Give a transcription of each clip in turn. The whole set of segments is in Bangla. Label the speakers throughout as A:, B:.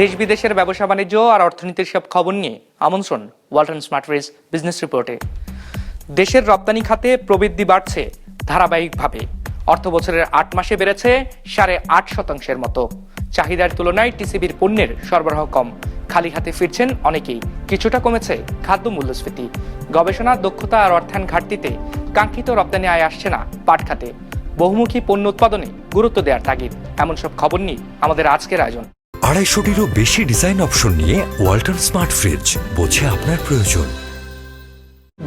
A: দেশ বিদেশের ব্যবসা বাণিজ্য আর অর্থনীতির সব খবর নিয়ে আমন্ত্রণ ওয়ালটন স্মার্ট রেস বিজনেস রিপোর্টে। দেশের রপ্তানি খাতে প্রবৃদ্ধি বাড়ছে ধারাবাহিকভাবে। অর্থ বছরের আট মাসে বেড়েছে সাড়ে আট শতাংশের মতো। চাহিদার তুলনায় টিসিবির পণ্যের সরবরাহ কম। খালি হাতে ফিরছেন অনেকেই। কিছুটা কমেছে খাদ্য মূল্যস্ফীতি। গবেষণা, দক্ষতা আর অর্থায়ন ঘাটতিতে কাঙ্ক্ষিত রপ্তানি আয় আসছে না পাট খাতে। বহুমুখী পণ্য উৎপাদনে গুরুত্ব দেওয়ার তাগিদ। এমন সব খবর নিয়ে আমাদের আজকের আয়োজন।
B: আড়াইশোটিরও বেশি ডিজাইন অপশন নিয়ে ওয়াল্টন স্মার্ট ফ্রিজ বোঝে আপনার প্রয়োজন।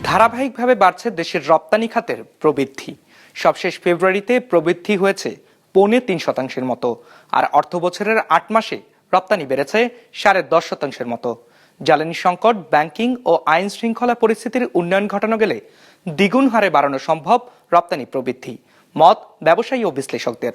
A: ধারাবাহিকভাবে বাড়ছে দেশের রপ্তানি খাতের প্রবৃদ্ধি। সবশেষ ফেব্রুয়ারিতে প্রবৃদ্ধি হয়েছে পৌনে তিন শতাংশের মতো, আর অর্থ বছরের আট মাসে রপ্তানি বেড়েছে সাড়ে দশ শতাংশের মতো। জ্বালানি সংকট, ব্যাংকিং ও আইন শৃঙ্খলা পরিস্থিতির উন্নয়ন ঘটানো গেলে দ্বিগুণ হারে বাড়ানো সম্ভব রপ্তানি প্রবৃদ্ধি। মত ব্যবসায়ী ও বিশ্লেষকদের।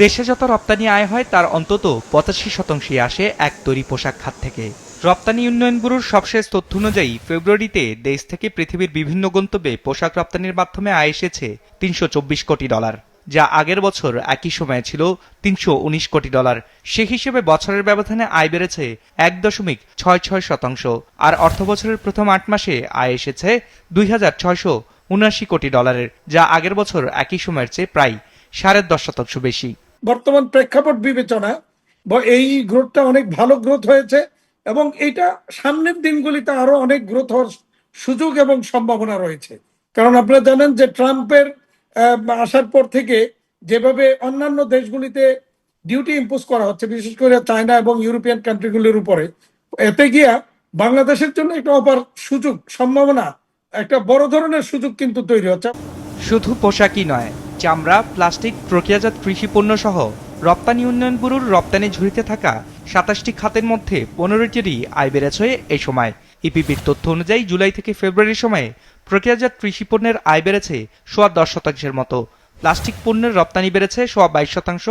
A: দেশে যত রপ্তানি আয় হয়, তার অন্তত পঁচাশি শতাংশই আসে এক তৈরি পোশাক খাত থেকে। রপ্তানি উন্নয়ন ব্যুরোর সবশেষ তথ্য অনুযায়ী, ফেব্রুয়ারিতে দেশ থেকে পৃথিবীর বিভিন্ন গন্তব্যে পোশাক রপ্তানির মাধ্যমে আয় এসেছে তিনশো চব্বিশ কোটি ডলার, যা আগের বছর একই সময়ে ছিল তিনশো উনিশ কোটি ডলার। সে হিসেবে বছরের ব্যবধানে আয় বেড়েছে এক দশমিক ছয় ছয় শতাংশ, আর অর্থ বছরের প্রথম আট মাসে আয় এসেছে দুই হাজার ছয়শো উনআশি কোটি ডলারের, যা আগের বছর একই সময়ের চেয়ে প্রায় সাড়ে দশ শতাংশ বেশি।
C: বর্তমান প্রেক্ষাপট বিবেচনা এই গ্রোথটা অনেক ভালো গ্রোথ হয়েছে, এবং এটা সামনের দিনগুলিতে আরও অনেক গ্রোথ হওয়ার সুযোগ এবং সম্ভাবনা রয়েছে। কারণ আপনারা জানেন যে ট্রাম্পের আসার পর থেকে যেভাবে অন্যান্য দেশগুলিতে ডিউটি ইম্পোজ করা হচ্ছে, বিশেষ করে চায়না এবং ইউরোপিয়ান কান্ট্রিগুলির উপরে, এতে গিয়া বাংলাদেশের জন্য একটা অপার সুযোগ, সম্ভাবনা, একটা বড় ধরনের সুযোগ কিন্তু তৈরি হচ্ছে।
A: শুধু পোশাকই নয় চামড়া, প্লাস্টিক, প্রক্রিয়াজাত কৃষি পণ্য সহ রপ্তানি উন্নয়ন ব্যুরোর রপ্তানি ঝুড়িতে থাকা সাতাশটি খাতের মধ্যে পনেরোটিরই আয় বেড়েছে এ সময়। ইপিপির তথ্য অনুযায়ী জুলাই থেকে ফেব্রুয়ারির সময়ে প্রক্রিয়াজাত কৃষি পণ্যের আয় বেড়েছে সোয়া দশ শতাংশের মতো। প্লাস্টিক পণ্যের রপ্তানি বেড়েছে সোয়া বাইশ শতাংশ,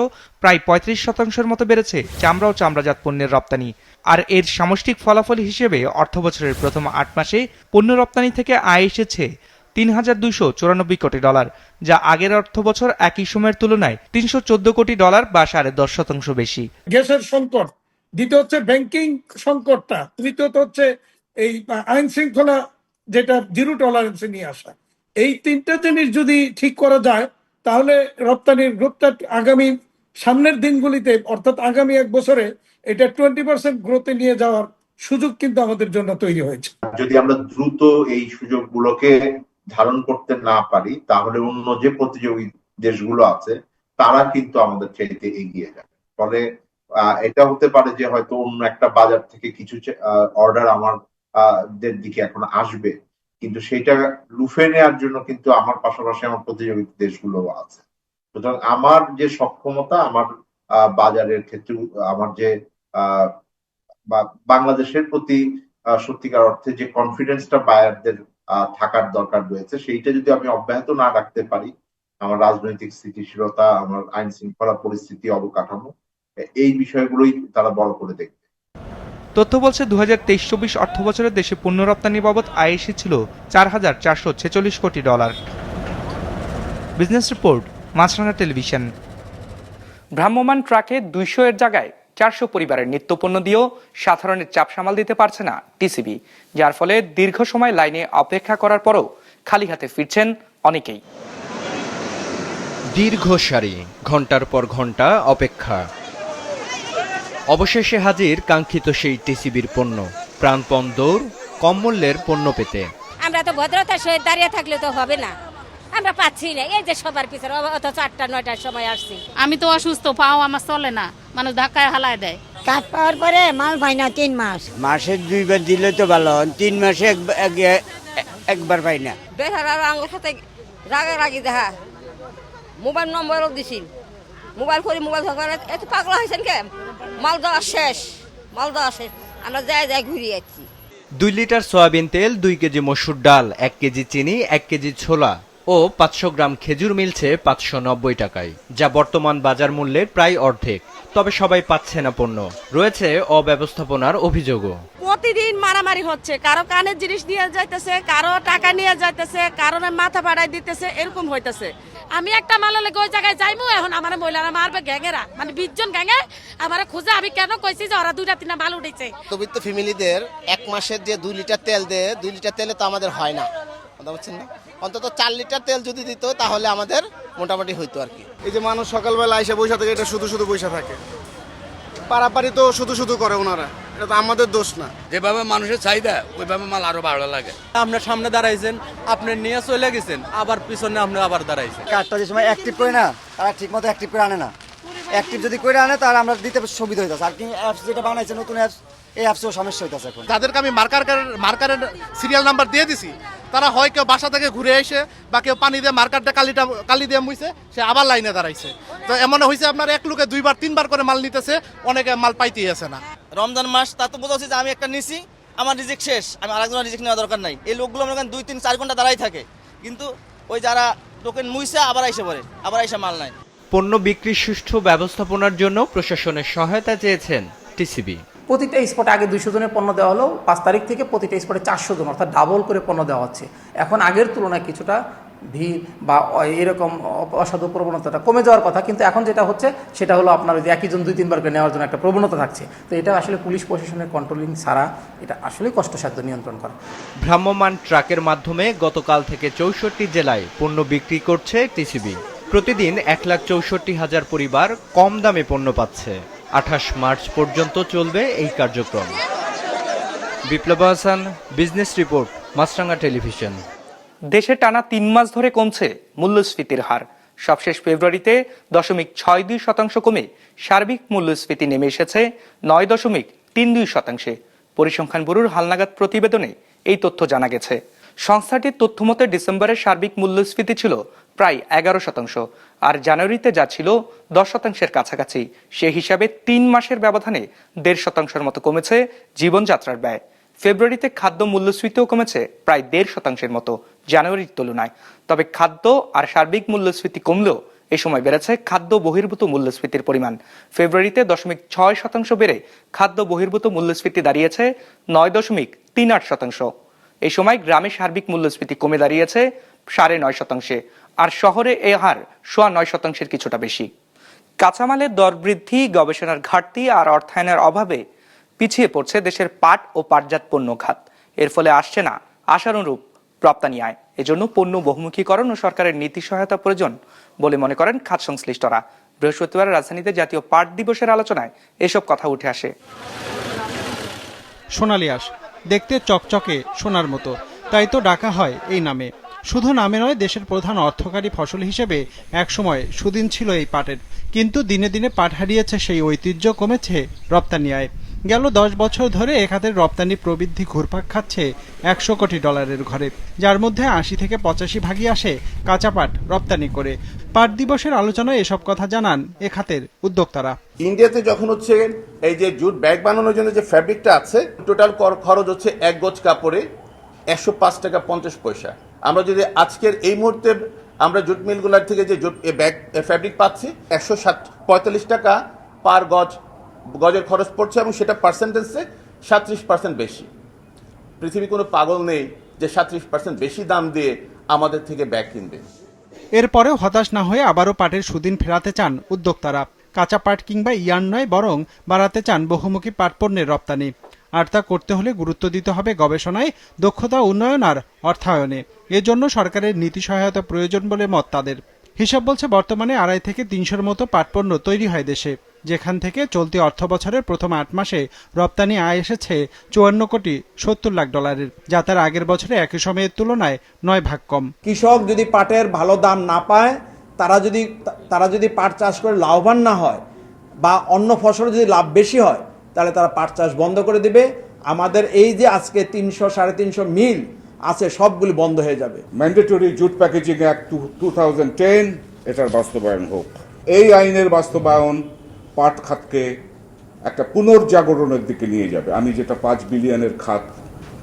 A: প্রায় পঁয়ত্রিশ শতাংশের মতো বেড়েছে চামড়া ও চামড়াজাত পণ্যের রপ্তানি। আর এর সামষ্টিক ফলাফল হিসেবে অর্থবছরের প্রথম আট মাসে পণ্য রপ্তানি থেকে আয় এসেছে তিন হাজার দুইশো চুরানব্বই কোটি ডলার যা আগের অর্থ বছর একই সময়ের তুলনায় তিনশো চোদ্দ কোটি ডলার বা সাড়ে দশ শতাংশ বেশি।
C: গ্যাসের সংকট দ্বিতীয় হচ্ছে ব্যাংকিং সংকটটা তৃতীয়ত হচ্ছে এই আইন শৃঙ্খলা যেটা জিরো টলারেন্সে নিয়ে আসা। এই তিনটা জিনিস যদি ঠিক করা যায় তাহলে রপ্তানির গ্রোথটা আগামী সামনের দিনগুলিতে অর্থাৎ আগামী এক বছরে এটা টোয়েন্টি পার্সেন্ট গ্রোথে নিয়ে যাওয়ার সুযোগ কিন্তু আমাদের জন্য তৈরি হয়েছে।
D: যদি আমরা দ্রুত এই সুযোগগুলোকে ধারণ করতে না পারি তাহলে অন্য যে প্রতিযোগী দেশগুলো আছে তারা কিন্তু আমাদের চাইতে এগিয়ে যাবে। ফলে এটা হতে পারে যে হয়তো অন্য একটা বাজার থেকে কিছু অর্ডার আমার আহ, দিকে এখন আসবে। কিন্তু সেটা লুফে নেওয়ার জন্য কিন্তু আমার পাশাপাশি আমার প্রতিযোগী দেশগুলো আছে। সুতরাং আমার যে সক্ষমতা আমার বাজারের ক্ষেত্রে আমার যে বাংলাদেশের প্রতি সত্যিকার অর্থে যে কনফিডেন্সটা বায়ারদের থাকার দরকার রয়েছে। সেইটা যদি আমি অব্যাহত না রাখতে পারি আমার রাজনৈতিক স্থিতিশীলতা আমার আইন শৃঙ্খলা পরিস্থিতি অবকাঠামো এই বিষয়গুলোই তারা বড় করে দেখবে।
A: তথ্য বলছে দু হাজার তেইশ চব্বিশ অর্থ বছরে দেশে পণ্য রপ্তানি বাবদ আয় এসেছিল চার হাজার চারশো ছেচল্লিশ কোটি dollar. Business report Maasranga television. ভ্রাম্যমান ট্রাকে দুইশো এর জায়গায় চারশো পরিবারের নিত্যপণ্য দিয়েও সাধারণের চাপ সামাল দিতে পারছে না টিসিবি যার ফলে দীর্ঘ সময় লাইনে অপেক্ষা করার পরও খালি হাতে ফিরছেন অনেকেই।
E: দীর্ঘ সারি ঘণ্টার পর ঘণ্টা অপেক্ষা। অবশেষে হাজির কাঙ্ক্ষিত সেই টিসিবির পণ্য প্রাণপণ দৌড় কম মূল্যের পণ্য পেতে।
F: আমরা তো ভদ্রতার সহিত দাঁড়িয়ে থাকলে তো হবে না। আমরা পাচ্ছি না এই যে সবার পিছনে অথচ আটটা নয়টার সময় আসছি।
G: আমি তো অসুস্থ পাও আমার চলে না। মানুষ ধাক্কায় হালায় দেয়।
H: কাজ পাওয়ার পরে মাল পাই না তিন মাস।
I: মাসে দুইবার দিলে তো ভালো তিন মাসে এক- এক- একবার পাই না।
F: বেহারার আঙুর সাথে রাগারাগি দেখা। মোবাইল নম্বরও দিছিল। মোবাইল করে মোবাইল ধরে এত পাগলা হয়েছেন কে? মাল দেওয়া শেষ মাল দেওয়া শেষ। আমরা যাই যাই ঘুরিয়ে যাচ্ছি
E: দুই লিটার সয়াবিন তেল দুই কেজি মসুর ডাল এক কেজি চিনি এক কেজি ছোলা। ও পাঁচশো গ্রাম খেজুর মিলছে পাঁচশো নব্বই টাকায় যা বর্তমান বাজার মূল্যের প্রায় অর্ধেক। তবে সবাই পাচ্ছে না পণ্য। রয়েছে অব্যবস্থাপনার অভিযোগও।
J: প্রতিদিন মারামারি হচ্ছে। কারও কানের জিনিস নিয়ে যাইতেছে কারও টাকা নিয়ে যাইতেছে কারও মাথা বাড়াই দিতেছে এরকম হইতেছে।
G: আমি একটা মালা লেগে ওই জায়গায় যাইমু? এখন আমার মহিলারা মারবে গ্যাংেরা মানে বিশ জন গ্যাংয়ে আমার খুঁজে আমি কেন কইছি যে ওরা দুইটা তিনটা মাল উঠেছে
K: মধ্যবিত্ত ফ্যামিলিদের এক মাসের যে দুই লিটার তেল দেয় দুই লিটার তেলে তো আমাদের হয় না। কথা বলছেন না? অন্তত চার লিটার তেল যদি দিত তাহলে আমাদের মোটামুটি হইতো আর কি।
L: এই যে মানুষ সকালবেলা এসে বসে থাকে এটা শুধু শুধু বসে থাকে। পারাপারি তো শুধু শুধু করে ওনারা। এটা তো আমাদের দোষ না।
I: যেভাবে মানুষের চাহিদা ওইভাবে মাল আরও ভালো লাগে।
E: আপনার সামনে দাঁড়াইছেন আপনি নিয়ে চলে গেছেন আবার পিছনে আপনি আবার দাঁড়াইছেন।
K: কার্ডটা যে সময় অ্যাক্টিভ করে না তারা ঠিক মতো অ্যাক্টিভ করে আনে না। অ্যাক্টিভ যদি করে আনে তাহলে আমরা দিতে সুবিধা হইতেছে। আর কি অ্যাপস যেটা বানাইছে নতুন অ্যাপস এই অ্যাপসেও সমস্যা হইতেছে এখন।
L: তাদেরকে আমি মার্কার মার্কারের সিরিয়াল নাম্বার দিয়ে দিছি তারা হয় কেউ বাসা থেকে ঘুরে এসে বা কেউ পানি দিয়ে মার্কারটা কালিটা কালি দিয়ে মুইছে সে আবার লাইনে দাঁড়াইছে। তো এমন হয়েছে আপনার এক লোকে দুইবার তিনবার করে মাল নিতেছে অনেকে মাল পাইতেই আছে না।
K: রমজান মাস তা তো বোঝা যে আমি একটা নিছি আমার রিজেক্ট শেষ আমি আরেকজনের রিজেক্ট নেওয়া দরকার নাই। এই লোকগুলো করেন দুই তিন চার ঘণ্টা দাঁড়াই থাকে। কিন্তু ওই যারা টোকেন মুইছে আবার আইসে পড়ে আবার আইসে মাল নাই
E: পণ্য বিক্রির সুষ্ঠু ব্যবস্থাপনার জন্য প্রশাসনের সহায়তা চেয়েছেন টিসিবি।
M: প্রতিটা স্পটে আগে দুইশো জনের পণ্য দেওয়া হলো, পাঁচ তারিখ থেকে প্রতিটা স্পটে চারশো জন, অর্থাৎ ডাবল করে পণ্য দেওয়া হচ্ছে। এখন আগের তুলনায় কিছুটা ভিড় বা এরকম অসাধু প্রবণতাটা কমে যাওয়ার কথা, কিন্তু এখন যেটা হচ্ছে, সেটা হলো আপনার ওই যে একই জন দুই তিনবার করে নেওয়ার জন্য একটা প্রবণতা থাকছে। তো এটা আসলে পুলিশ প্রশাসনের কন্ট্রোলিং ছাড়া এটা আসলে কষ্টসাধ্য নিয়ন্ত্রণ করা।
E: ভ্রাম্যমান ট্রাকের মাধ্যমে গতকাল থেকে চৌষট্টি জেলায় পণ্য বিক্রি করছে টিসিবি। প্রতিদিন এক লাখ চৌষট্টি হাজার পরিবার কম দামে পণ্য পাচ্ছে। আঠাশ মার্চ পর্যন্ত চলবে এই কার্যক্রম। Biplob Hasan, business report Maasranga television.
A: দেশে টানা তিন মাস ধরে কমছে মূল্যস্ফীতির হার। সবশেষ ফেব্রুয়ারিতে দশমিক ছয় দুই শতাংশ কমে সার্বিক মূল্যস্ফীতি নেমে এসেছে নয় দশমিক তিন দুই শতাংশে। পরিসংখ্যান ব্যুরোর হালনাগাদ প্রতিবেদনে এই তথ্য জানা গেছে। সংস্থাটির তথ্যমতে ডিসেম্বরের সার্বিক মূল্যস্ফীতি ছিল প্রায় এগারো শতাংশ, আর জানুয়ারিতে যা ছিল দশ শতাংশের কাছাকাছি, সে হিসাবে তিন মাসের ব্যবধানে দেড় শতাংশের মতো কমেছে জীবনযাত্রার ব্যয়। ফেব্রুয়ারিতে খাদ্য মূল্যস্ফীতিও কমেছে প্রায় দেড় শতাংশের মতো জানুয়ারির তুলনায়। তবে খাদ্য আর সার্বিক মূল্যস্ফীতি কমলেও এ সময় বেড়েছে খাদ্য বহির্ভূত মূল্যস্ফীতির পরিমাণ। ফেব্রুয়ারিতে দশমিক ছয় শতাংশ বেড়ে খাদ্য বহির্ভূত মূল্যস্ফীতি দাঁড়িয়েছে নয় দশমিক তিন আট শতাংশ। এই সময় গ্রামে সার্বিক মূল্যস্ফীতি কমে দাঁড়িয়েছে সাড়ে নয় শতাংশে, আর শহরে এ হার সোয়া নয় শতাংশের কিছুটা বেশি। কাঁচামালের দর বৃদ্ধি, গবেষণার ঘাটতি আর অর্থায়নের অভাবে পিছিয়ে পড়ছে দেশের পাট ও পাটজাত পণ্য খাত এর ফলে আসছে না আশানুরূপ রপ্তানি আয় এজন্য পণ্য বহুমুখীকরণ ও সরকারের নীতি সহায়তা প্রয়োজন বলে মনে করেন খাত সংশ্লিষ্টরা। বৃহস্পতিবার রাজধানীতে জাতীয় পাট দিবসের আলোচনায় এসব কথা উঠে আসে।
L: সোনালি আঁশ দেখতে চকচকে সোনার মতো। তাই তো ডাকা হয় এই নামে। শুধু নামে নয়, দেশের প্রধান অর্থকারী ফসল হিসেবে একসময় সুদিন ছিল এই পাটের। কিন্তু দিনে দিনে পাট হারিয়েছে সেই ঐতিহ্য কমেছে রপ্তানি আয়। গেল দশ বছর ধরে এ খাতের রপ্তানি প্রবৃদ্ধি ঘুরপাক খাচ্ছে একশো কোটি ডলারের ঘরে। যার মধ্যে আশি থেকে পঁচাশি ভাগই আসে কাঁচা পাট রপ্তানি করে। পাট দিবসের আলোচনায় এসব কথা জানান এ খাতের উদ্যোক্তারা।
D: ইন্ডিয়াতে যখন হচ্ছে এই যে জুট ব্যাগ বানানোর জন্য যে ফ্যাব্রিকটা আছে, টোটাল খরচ হচ্ছে এক গজ কাপড়ে একশো পাঁচ টাকা পঞ্চাশ পয়সা। আমরা যদি আজকের এই মুহূর্তে আমরা জুট মিলগুলোর থেকে যে জুট ব্যাগ ফ্যাব্রিক পাচ্ছি, একশো সাত পঁয়তাল্লিশ টাকা পার গজ গজের খরচ পড়ছে এবং সেটা পার্সেন্টেজে সাত্রিশ পার্সেন্ট বেশি। পৃথিবী কোনো পাগল নেই যে সাত্রিশ পার্সেন্ট বেশি দাম দিয়ে আমাদের থেকে ব্যাগ কিনবে।
L: এরপরেও হতাশ না হয়ে আবারও পাটের সুদিন ফেরাতে চান উদ্যোক্তারা। কাঁচা পাট কিংবা ইয়ান নয়, বরং বাড়াতে চান বহুমুখী পাট পণ্যের রপ্তানি। আর তা করতে হলে গুরুত্ব দিতে হবে গবেষণায় দক্ষতা উন্নয়ন আর অর্থায়নে। এজন্য সরকারের নীতি সহায়তা প্রয়োজন বলে মত তাদের। হিসাব বলছে বর্তমানে আড়াই থেকে তিনশোর মতো পাটপণ্য তৈরি হয় দেশে। যেখান থেকে চলতি অর্থ বছরের প্রথম আট মাসে রপ্তানি আয় এসেছে চুয়ান্ন কোটি সত্তর লাখ ডলারের যা তার আগের বছরে একই সময়ের তুলনায় নয় ভাগ কম।
M: কৃষক যদি পাটের ভালো দাম না পায় তারা যদি তারা যদি পাট চাষ করে লাভবান না হয় বা অন্য ফসলে যদি লাভ বেশি হয় তাহলে তারা পাট চাষ বন্ধ করে দিবে। আমাদের এই যে আজকে তিনশো সাড়ে তিনশো মিল আছে সবগুলি বন্ধ হয়ে যাবে।
D: Mandatory jute packaging act two thousand ten এটার বাস্তবায়ন হোক। এই আইনের বাস্তবায়ন পাট খাতকে একটা পুনর্জাগরণের দিকে নিয়ে যাবে। আমি যেটা পাঁচ বিলিয়নের খাত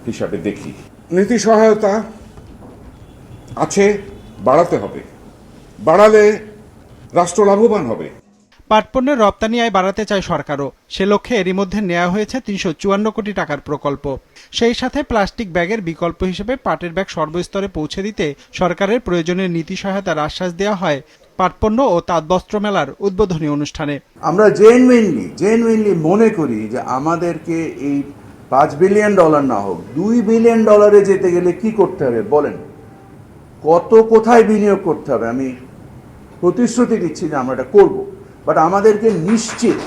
D: হিসাবে দেখি। নীতি সহায়তা আছে, বাড়াতে হবে। বাড়ালে রাষ্ট্র লাভবান হবে।
L: পাটপণ্যের রপ্তানি আয় বাড়াতে চায় সরকারও। সে লক্ষ্যে এরই মধ্যে নেওয়া হয়েছে তিনশো চুয়ান্ন কোটি টাকার প্রকল্প। সেই সাথে প্লাস্টিক ব্যাগের বিকল্প হিসেবে পাটের ব্যাগ সর্বস্তরে পৌঁছে দিতে সরকারের প্রয়োজনীয় নীতি সহায়তার আশ্বাস দেওয়া হয়। পাটপণ্য ও তাঁতবস্ত্র মেলার উদ্বোধনী অনুষ্ঠানে।
N: আমরা জেনুইনলি জেনুইনলি মনে করি যে আমাদেরকে এই পাঁচ বিলিয়ন ডলার না হোক দুই বিলিয়ন ডলারে যেতে গেলে কি করতে হবে বলেন? কত কোথায় বিনিয়োগ করতে হবে? আমি প্রতিশ্রুতি দিচ্ছি যে আমরা এটা করব। বাট আমাদেরকে নিশ্চিত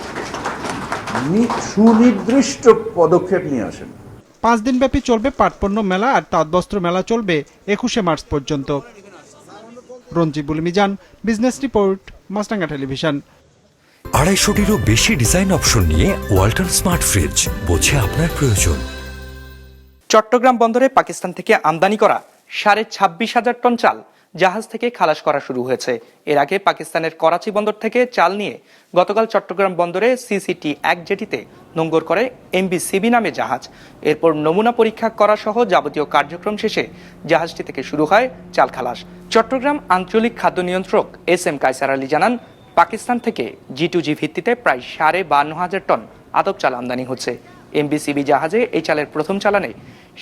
N: সুনির্দিষ্ট পদক্ষেপ নিয়ে আসেন।
L: পাঁচ দিনব্যাপী চলবে পাটপণ্য মেলা আর তাঁতবস্ত্র মেলা চলবে একুশে মার্চ পর্যন্ত। Ranjibul Mizan business report Maasranga television
B: আড়াইশোটিরও বেশি ডিজাইন অপশন নিয়ে ওয়াল্টন স্মার্ট ফ্রিজ বোঝে আপনার প্রয়োজন।
A: চট্টগ্রাম বন্দরে পাকিস্তান থেকে আমদানি করা সাড়ে ছাব্বিশ হাজার টন চাল জাহাজ থেকে খালাস করা শুরু হয়েছে। এর আগে পাকিস্তানের করাচি বন্দর থেকে চাল নিয়ে গতকাল চট্টগ্রাম বন্দরে সিসিটি এক জেটিতে নোঙ্গর করে এমবি সিবি নামে জাহাজ। এরপর নমুনা পরীক্ষা করা সহ যাবতীয় কার্যক্রম শেষে জাহাজটি থেকে শুরু হয় চাল খালাস। চট্টগ্রাম আঞ্চলিক খাদ্য নিয়ন্ত্রক এস এম কায়সার আলী জানান, পাকিস্তান থেকে জি টু জি ভিত্তিতে প্রায় সাড়ে বান্ন হাজার টন আদব চাল আমদানি হচ্ছে। এমবিসিবি জাহাজে এই চালের প্রথম চালানে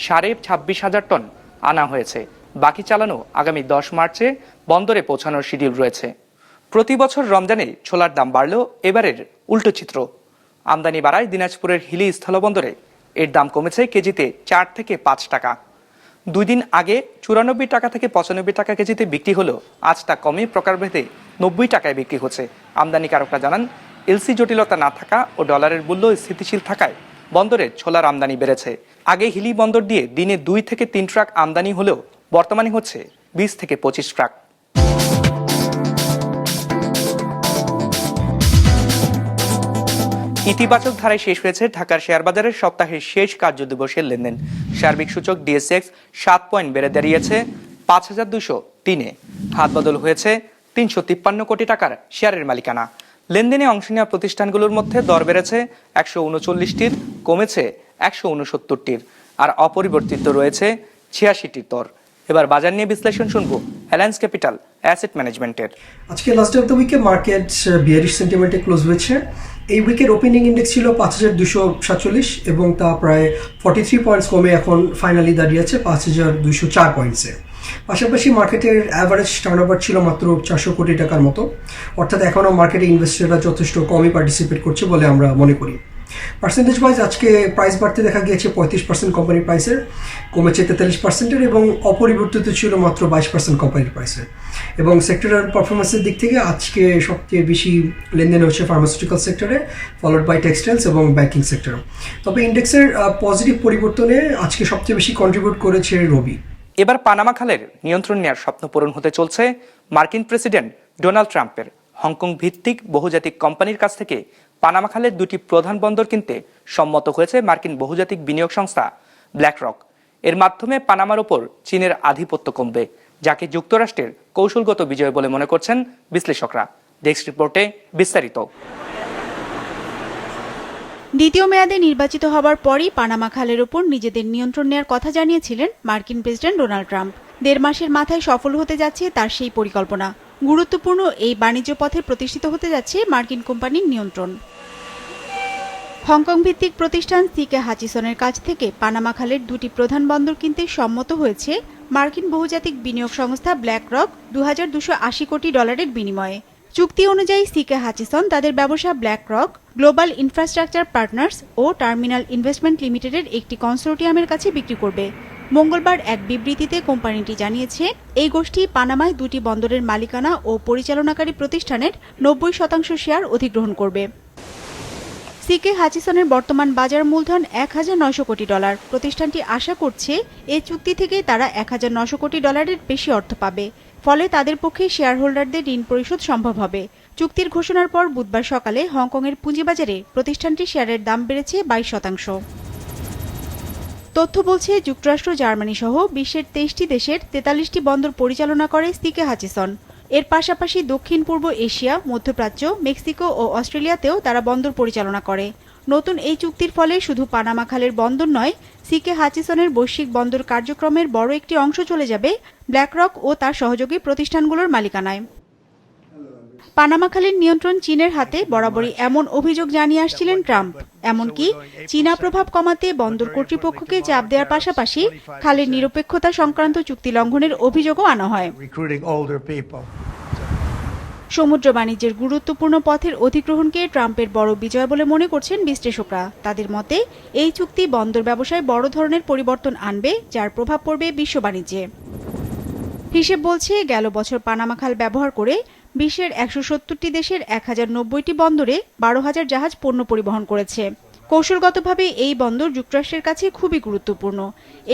A: সাড়ে ছাব্বিশ হাজার টন আনা হয়েছে। বাকি চালানো আগামী দশ মার্চে বন্দরে পৌঁছানোর শিডিউল রয়েছে। প্রতি বছর রমজানে ছোলার দাম বাড়লেও এবারের উল্টো চিত্র। আমদানি বাড়ায় দিনাজপুরের হিলি স্থলবন্দরে। এর দাম কমেছে কেজিতে চার থেকে পাঁচ টাকা। দুই দিন আগে চুরানব্বই টাকা থেকে পঁচানব্বই টাকা কেজিতে বিক্রি হলেও আজ তা কমে প্রকারভেদে নব্বই টাকায় বিক্রি হচ্ছে। আমদানিকারকরা জানান, এলসি জটিলতা না থাকা ও ডলারের মূল্য স্থিতিশীল থাকায় বন্দরে ছোলার আমদানি বেড়েছে। আগে হিলি বন্দর দিয়ে দিনে দুই থেকে তিন ট্রাক আমদানি হলেও বর্তমানে হচ্ছে বিশ থেকে পঁচিশ ট্রাক। ইতিবাচক ধারায় শেষ হয়েছে ঢাকার শেয়ার বাজারের সপ্তাহের শেষ কার্য দিবসের লেনদেন। সার্বিক সূচক ডিএসএক্স সাত পয়েন্ট বেড়ে দাঁড়িয়েছে পাঁচ হাজার দুশো তিনে। হাত বদল হয়েছে তিনশো তিপ্পান্ন কোটি টাকার শেয়ারের মালিকানা। লেনদেনে অংশ নেওয়া প্রতিষ্ঠানগুলোর মধ্যে দর বেড়েছে একশো উনচল্লিশটির, কমেছে একশো উনসত্তরটির, আর অপরিবর্তিত রয়েছে ছিয়াশিটির দর। এবার বাজার নিয়ে বিশ্লেষণ শুনব অ্যালায়েন্স ক্যাপিটাল, অ্যাসেট ম্যানেজমেন্টের।
O: আজকে লাস্ট অফ দ্য উইকে মার্কেট বিয়ারিশ সেন্টিমেন্টে ক্লোজ হয়েছে। এই উইকের ওপেনিং ইন্ডেক্স ছিল পাঁচ হাজার দুশো সাতচল্লিশ এবং তা প্রায় ফর্টি থ্রি পয়েন্টস কমে এখন ফাইনালি দাঁড়িয়ে আছে পাঁচ হাজার দুশো চার পয়েন্টসে পাশাপাশি মার্কেটের অ্যাভারেজ টার্ন ওভার ছিল মাত্র চারশো কোটি টাকার মতো। অর্থাৎ এখনও মার্কেটে ইনভেস্টররা যথেষ্ট কমই পার্টিসিপেট করছে বলে আমরা মনে করি। পার্সেন্টেজ ওয়াইজ আজকে প্রাইস বাড়তে দেখা গিয়েছে পঁয়ত্রিশ পার্সেন্ট কোম্পানির প্রাইসের কমেছে তেতাল্লিশ পার্সেন্টের এবং অপরিবর্তিত ছিল মাত্র বাইশ পার্সেন্ট কোম্পানির প্রাইসের এবং সেক্টরাল পারফরমেন্সের দিক থেকে আজকে সবচেয়ে বেশি লেনদেন হচ্ছে ফার্মাসিউটিক্যাল সেক্টরে ফলোড বাই টেক্সটাইলস এবং ব্যাংকিং সেক্টর তবে ইন্ডেক্সের পজিটিভ পরিবর্তনে আজকে সবচেয়ে বেশি কন্ট্রিবিউট করেছে রবি।
A: এবার পানামা খালের নিয়ন্ত্রণ নেওয়ার স্বপ্ন পূরণ হতে চলছে মার্কিন প্রেসিডেন্ট ডোনাল্ড ট্রাম্পের। হংকং ভিত্তিক বহুজাতিক কোম্পানির কাছ থেকে পানামা খালের দুটি প্রধান বন্দর কিনতে সম্মত হয়েছে মার্কিন বহুজাতিক বিনিয়োগ সংস্থা ব্ল্যাকরক এর মাধ্যমে পানামার ওপর চীনের আধিপত্য কমবে, যাকে যুক্তরাষ্ট্রের কৌশলগত বিজয় বলে মনে করছেন বিশ্লেষকরা। ডেস্ক রিপোর্টে বিস্তারিত।
P: দ্বিতীয় মেয়াদে নির্বাচিত হবার পরই পানামা খালের ওপর নিজেদের নিয়ন্ত্রণ নেওয়ার কথা জানিয়েছিলেন মার্কিন প্রেসিডেন্ট ডোনাল্ড ট্রাম্প। দেড় মাসের মাথায় সফল হতে যাচ্ছে তার সেই পরিকল্পনা। গুরুত্বপূর্ণ এই বাণিজ্য পথে প্রতিষ্ঠিত হতে যাচ্ছে মার্কিন কোম্পানির নিয়ন্ত্রণ। হংকং ভিত্তিক প্রতিষ্ঠান সিকে হাচিসনের কাছ থেকে পানামা খালের দুটি প্রধান বন্দর কিনতে সম্মত হয়েছে মার্কিন বহুজাতিক বিনিয়োগ সংস্থা ব্ল্যাক রক দু কোটি ডলারের বিনিময়ে। চুক্তি অনুযায়ী সিকে হাচিসন তাদের ব্যবসা BlackRock global infrastructure partners ও টার্মিনাল ইনভেস্টমেন্ট লিমিটেডের একটি কনসোর্টিয়ামের কাছে বিক্রি করবে। মঙ্গলবার এক বিবৃতিতে কোম্পানিটি জানিয়েছে, এই গোষ্ঠী পানামায় দুটি বন্দরের মালিকানা ও পরিচালনাকারী প্রতিষ্ঠানের নব্বই শতাংশ শেয়ার অধিগ্রহণ করবে। সিকে হাচিসনের বর্তমান বাজার মূলধন এক হাজার নশো কোটি ডলার। প্রতিষ্ঠানটি আশা করছে, এ চুক্তি থেকে তারা এক হাজার নশো কোটি ডলারের বেশি অর্থ পাবে। ফলে তাদের পক্ষে শেয়ার হোল্ডারদের ঋণ পরিশোধ সম্ভব হবে। চুক্তির ঘোষণার পর বুধবার সকালে হংকংয়ের পুঁজিবাজারে প্রতিষ্ঠানটির শেয়ারের দাম বেড়েছে বাইশ শতাংশ। তথ্য বলছে, যুক্তরাষ্ট্র, জার্মানি সহ বিশ্বের তেইশটি দেশের তেতাল্লিশটি বন্দর পরিচালনা করে সিকে হাচিসন। এর পাশাপাশি দক্ষিণ, পূর্ব এশিয়া, মধ্যপ্রাচ্য, মেক্সিকো ও অস্ট্রেলিয়াতেও তারা বন্দর পরিচালনা করে। নতুন এই চুক্তির ফলে শুধু পানামা খালের বন্দর নয় সিকে হাচিসনের বৈশ্বিক বন্দর কার্যক্রমের বড় একটি অংশ চলে যাবে ব্ল্যাকরক ও তার সহযোগী প্রতিষ্ঠানগুলোর মালিকানায়। পানামা খালের নিয়ন্ত্রণ চীনের হাতে বরাবরই এমন অভিযোগ জানিয়ে আসছিলেন ট্রাম্প। এমনকি চীনা প্রভাব কমাতে বন্দর কর্তৃপক্ষকে চাপ দেওয়ার পাশাপাশি খালের নিরপেক্ষতা সংক্রান্ত চুক্তি লঙ্ঘনের অভিযোগও আনা হয়। সমুদ্র বাণিজ্যের গুরুত্বপূর্ণ পথের অধিগ্রহণকে ট্রাম্পের বড় বিজয় বলে মনে করছেন বিশ্লেষকরা। তাদের মতে এই চুক্তি বন্দর ব্যবসায় বড় ধরনের পরিবর্তন আনবে যার প্রভাব পড়বে বিশ্ব বাণিজ্যে। হিসেব বলছে গেল বছর পানামা খাল ব্যবহার করে বিশ্বের একশো সত্তরটি দেশের এক হাজার নব্বইটি বন্দরে বারো হাজার জাহাজ পণ্য পরিবহন করেছে। কৌশলগতভাবে এই বন্দর যুক্তরাষ্ট্রের কাছে খুবই গুরুত্বপূর্ণ।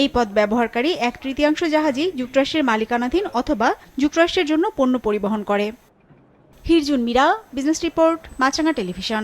P: এই পথ ব্যবহারকারী এক তৃতীয়াংশ জাহাজই যুক্তরাষ্ট্রের মালিকানাধীন অথবা যুক্তরাষ্ট্রের জন্য পণ্য পরিবহন করে। Hirjun Mira, business report, Maasranga television.